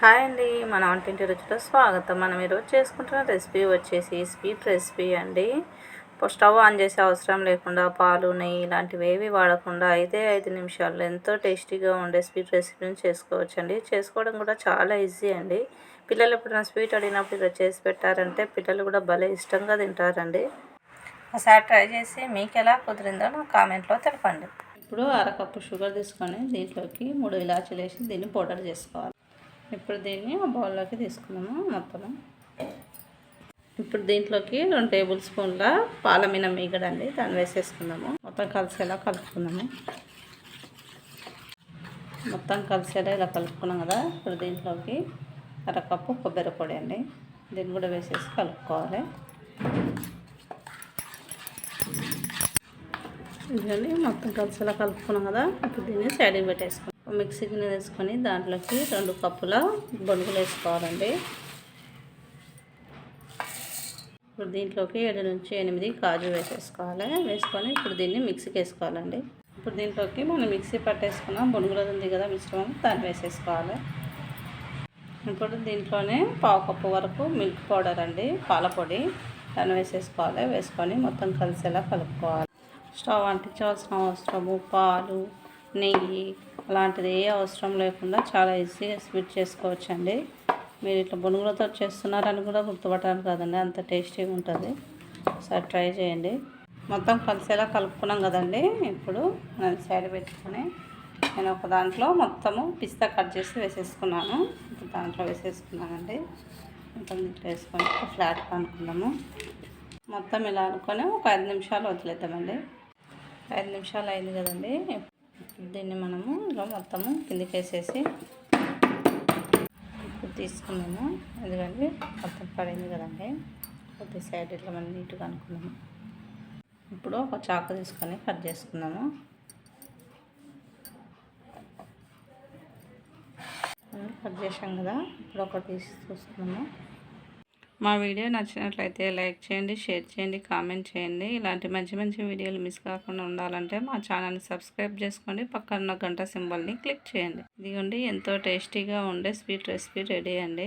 Hi అండి మన వంటింటి రుచిలో స్వాగతం. మనం ఈరోజు చేసుకుంటున్న రెసిపీ వచ్చేసి స్వీట్ రెసిపీ అండి. స్టవ్ ఆన్ చేసే అవసరం లేకుండా పాలు నెయ్యి ఇలాంటివి ఏవి వాడకుండా ఐదే ఐదు నిమిషాల్లో ఎంతో టేస్టీగా ఉండే స్వీట్ రెసిపీని చేసుకోవచ్చండి. చేసుకోవడం కూడా చాలా ఈజీ అండి. పిల్లలు ఎప్పుడైనా స్వీట్ అడిగినప్పుడు ఇలా చేసి పెట్టారంటే పిల్లలు కూడా భలే ఇష్టంగా తింటారండి. ఒకసారి ట్రై చేసి మీకు ఎలా కుదిరిందో నా కామెంట్లో తెలపండి. ఇప్పుడు అరకప్పు షుగర్ తీసుకొని దీంట్లోకి మూడు ఇలాచీలు వేసి దీన్ని పౌడర్ చేసుకోవాలి. ఇప్పుడు దీన్ని ఆ బౌల్లోకి తీసుకున్నాము మొత్తం. ఇప్పుడు దీంట్లోకి రెండు టేబుల్ స్పూన్ల పాలమిన మీగడండి దాన్ని వేసేసుకుందాము. మొత్తం కలిసేలా కలుపుకుందాము. మొత్తం కలిసేలా ఇలా కలుపుకున్నాం కదా ఇప్పుడు దీంట్లోకి అరకప్పు కొబ్బరి పొడి అండి. దీన్ని కూడా వేసేసి కలుపుకోవాలి. ఇదండి మొత్తం కలిసేలా కలుపుకున్నాం కదా ఇప్పుడు దీన్ని సైడ్కి పెట్టేసుకున్నాం మిక్సీ గిన్నె వేసుకొని దాంట్లోకి రెండు కప్పుల బొనుగులు వేసుకోవాలండి. ఇప్పుడు దీంట్లోకి ఏడు నుంచి ఎనిమిది కాజు వేసేసుకోవాలి. వేసుకొని ఇప్పుడు దీన్ని మిక్సీకి వేసుకోవాలండి. ఇప్పుడు దీంట్లోకి మనం మిక్సీ పట్టేసుకున్న బొనుగులు ఉంది కదా మిశ్రమం దాన్ని వేసేసుకోవాలి. ఇప్పుడు దీంట్లోనే పావు కప్పు వరకు మిల్క్ పౌడర్ అండి పాలపొడి దాన్ని వేసేసుకోవాలి. వేసుకొని మొత్తం కలిసేలా కలుపుకోవాలి. స్టవ్ అంటించవలసిన అవసరము పాలు నెయ్యి అలాంటిది ఏ అవసరం లేకుండా చాలా ఈజీగా స్వీట్ చేసుకోవచ్చండి. మీరు ఇట్లా బొనుగులతో చేస్తున్నారని కూడా గుర్తుపట్టడానికి కాదండి. అంత టేస్టీగా ఉంటుంది. ఒకసారి ట్రై చేయండి. మొత్తం కలిసేలా కలుపుకున్నాం కదండి. ఇప్పుడు నేను సైడ్ పెట్టుకొని నేను ఒక దాంట్లో మొత్తము పిస్తా కట్ చేసి వేసేసుకున్నాను. ఇప్పుడు దాంట్లో వేసేసుకున్నానండి. మొత్తం దీంట్లో వేసుకొని ఫ్లాట్ అనుకున్నాము మొత్తం ఇలా అనుకొని ఒక ఐదు నిమిషాలు వదిలేద్దామండి. ఐదు నిమిషాలు అయింది కదండి. దీన్ని మనము ఇలా మొత్తము కిందికి వేసేసి ఇప్పుడు తీసుకున్నాము. ఎందుకంటే మొత్తం పడింది కదండి. కొద్ది సైడ్ ఇట్లా మనం నీట్గా అనుకున్నాము. ఇప్పుడు ఒక చాకు తీసుకొని కట్ చేసుకున్నాము. కట్ చేసాం కదా. ఇప్పుడు ఒకటి తీసి చూసుకున్నాము మా వీడియో నచ్చినట్లయితే లైక్ చేయండి షేర్ చేయండి కామెంట్ చేయండి. ఇలాంటి మంచి మంచి వీడియోలు మిస్ కాకుండా ఉండాలంటే మా ఛానల్ని సబ్స్క్రైబ్ చేసుకోండి. పక్కన గంట సింబల్ని క్లిక్ చేయండి. ఇదిగోండి ఎంతో టేస్టీగా ఉండే స్వీట్ రెసిపీ రెడీ అండి.